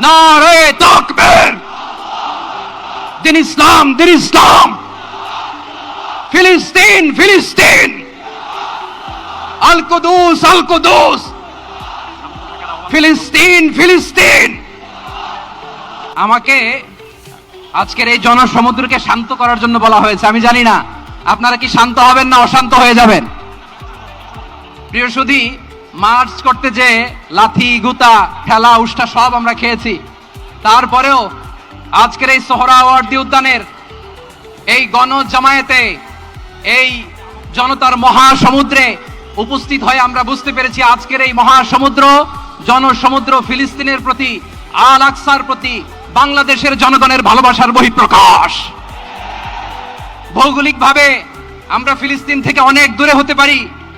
নারে তাকবীর। দিন ইসলাম দিন ইসলাম। ফিলিস্তিন ফিলিস্তিন। আল কুদুস আল কুদুস। ফিলিস্তিন ফিলিস্তিন। আমাকে আজকের এই জনসমুদ্রকে শান্ত করার জন্য বলা হয়েছে, আমি জানি না। আপনারা কি শান্ত হবেন না অশান্ত হয়ে যাবেন? প্রিয় সুধী মার্চ করতে যে লাথি, গুতা, ঠেলা, উষ্টা সব আমরা খেয়েছি। তারপরেও আজকের এই সোহরাওয়ার্দী উদ্যানের এই গণ জামায়াতে এই জনতার মহাসমুদ্রে উপস্থিত হয়ে আমরা বুঝতে পেরেছি আজকের এই মহাসমুদ্র, জনসমুদ্র ফিলিস্তিনের প্রতি, আল আকসার প্রতি, বাংলাদেশের জনগণের ভালোবাসার বহিঃপ্রকাশ। ভৌগোলিকভাবে আমরা ফিলিস্তিন থেকে অনেক দূরে হতে পারি।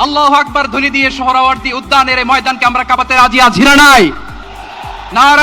আল্লাহ আকবার ধ্বনি দিয়ে সোহরাওয়ার্দী উদ্যানের ময়দানকে আমরা কাঁপাতে রাজি আজ হিরা নাই? নারায়